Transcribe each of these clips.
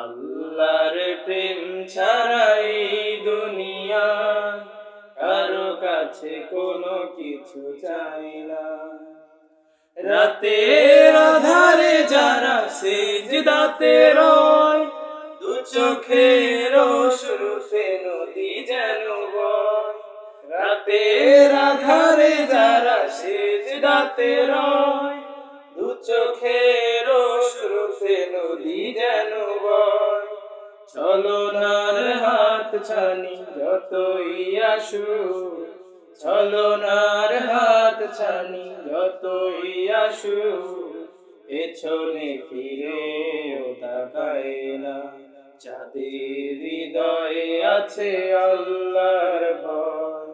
আল্লাহর প্রেম ছাড়াই দুনিয়া, কারও কাছে কোনো কিছু চাই না। রাতের আধারে যারা সেজদাতে রয়, দু চোখের শুরুতে নদী যেন রাতের আধারে যারা সেজদাতে রয়, দু চোখের নদী যেন বয়। চলো নার হাত ছানি, যতই আসু চলো নার হাত ছানি, যতই আসু পেছনে ফিরে ও তাকায় না। যাদের হৃদয়ে আছে আল্লাহর ভয়,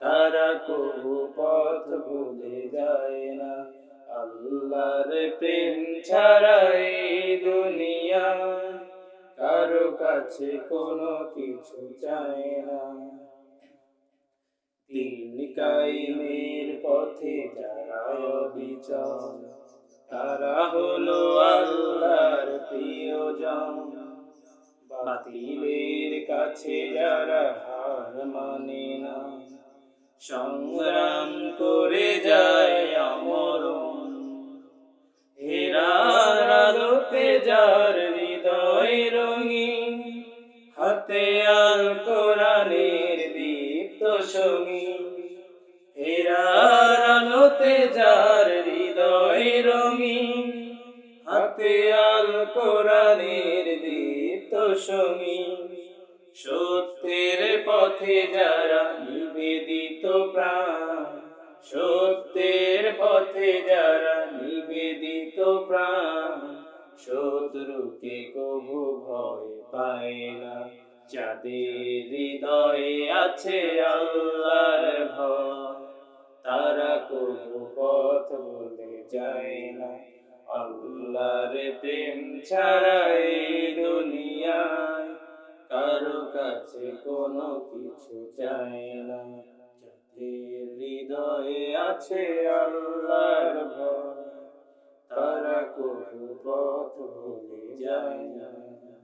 তারা কবু পথ ভুলে যায় না। আল্লাহর প্রেম ছাড়া এই দুনিয়া, কারও কাছে কোনো কিছু চায় না। তিন কাইমের পথে যারা অবিচল, তারা হলো আল্লাহর প্রিয়জন। বাতিলের কাছে যারা হার মানে না, সংগ্রাম করে যার হৃদয় রঙিন, হাতে আল কোরআনের দীপ্ত সঙ্গী হেরার আলোতে যার হৃদয় রঙিন, হাতে আল কোরআনের দীপ্ত সঙ্গী সত্যের পথে যারা নিবেদিত প্রাণ, সত্যের পথে যারা নিবেদিত প্রাণ শত্রুকে কবু ভয় পায় না। যাদের হৃদয়ে আছে আল্লাহর ভয়, তারা কবু পথ বলে যায় না। আল্লাহর প্রেম ছাড়া এই দুনিয়ায় কারও কাছে কোনো কিছু চায় না। যাদের হৃদয়ে আছে আল্লাহর পথ ভুলে যায়